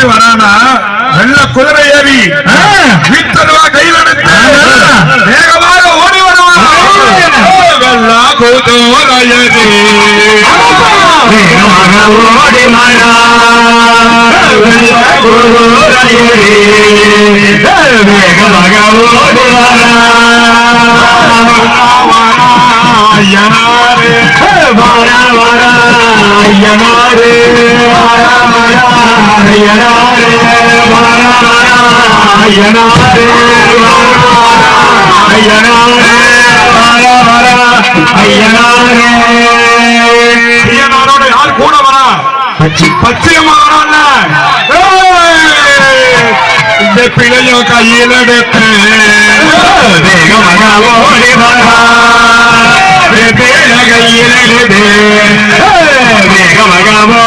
எப்படி வரானா? நல்ல குதிரை ஏறி வீட்டருவா கையில் எடுத்து வேகமாக ஓடி வருவான் ஓடி வேகமாக ஓடி வரா வாரா வாரா ஐயனாரே வாரா வாரா ஐயனாரே வாரா வாரா ஐயனாரே வாரா வாரா ஐயனாரே வாரா வாரா ஐயனாரே ஐயனாரோட யார் கூட வரா பச்சையம்மா வரான்ல இந்த பிள்ளையும் கையில் எடுத்து வேகமாக ஓடி வரா Come on, come on.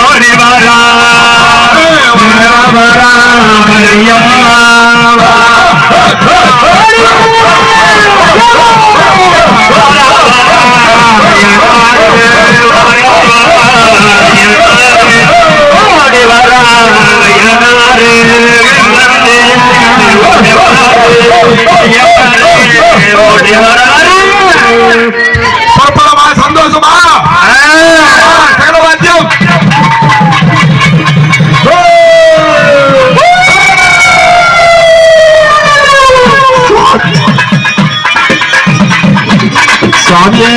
சுவாமியே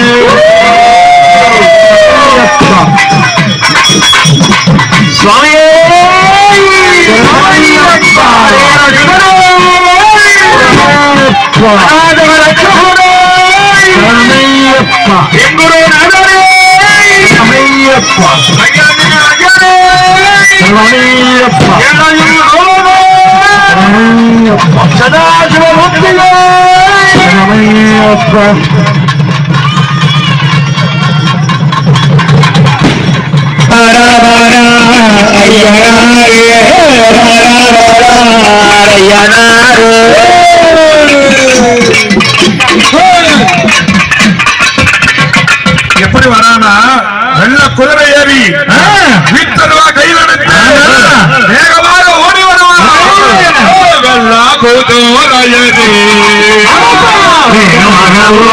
சுவாமியே எங்குரு சதாசிவமுத்தியே எப்படி வரானா? வெள்ள குதிரை ஏறி வீட்டருவா கையில் எடுத்து வேகமாக ஓடி வருவான். வெள்ள குதிரையதே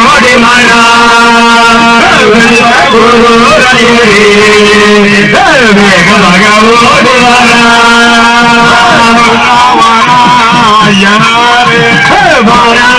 ஓடி மழா வேகமாக ஓடி வரா Come on out